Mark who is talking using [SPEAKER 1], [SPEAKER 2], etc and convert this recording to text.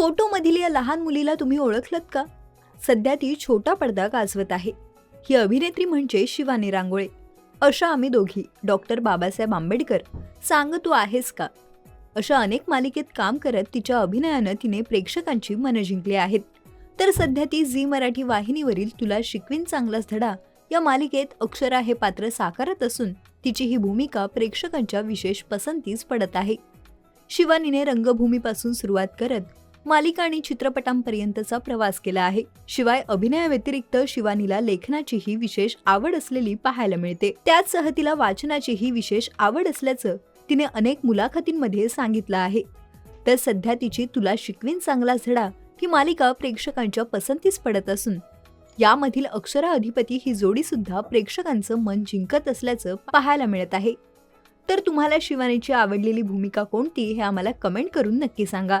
[SPEAKER 1] फोटोमधील या लहान मुलीला तुम्ही ओळखलत का? सध्या ती छोटा पडदा गाजवत आहे. ही अभिनेत्री म्हणजे शिवानी रांगोळे. अशा आम्ही दोघी डॉक्टर बाबासाहेब आंबेडकर सांग तू आहेस का? अशा अनेक मालिकेत काम करत तिच्या अभिनयानं तिने प्रेक्षकांची मनं जिंकली आहेत. तर सध्या ती झी मराठी वाहिनीवरील तुला शिकवीन चांगलाच धडा या मालिकेत अक्षरा हे पात्र साकारत असून तिची ही भूमिका प्रेक्षकांच्या विशेष पसंतीस पडत आहे. शिवानीने रंगभूमीपासून सुरुवात करत मालिका आणि चित्रपटांपर्यंतचा प्रवास केला आहे. शिवाय अभिनयाव्यतिरिक्त शिवानीला लेखनाचीही विशेष आवड असलेली पाहायला मिळते. त्याचसह तिला वाचनाचीही विशेष आवड असल्याचं तिने अनेक मुलाखतींमध्ये सांगितलं आहे. तर सध्या तिची तुला शिकवीन चांगला झडा ही मालिका प्रेक्षकांच्या पसंतीस पडत असून यामधील अक्षरा अधिपती ही जोडी सुद्धा प्रेक्षकांचं मन जिंकत असल्याचं पाहायला मिळत आहे. तर तुम्हाला शिवानीची आवडलेली भूमिका कोणती हे आम्हाला कमेंट करून नक्की सांगा.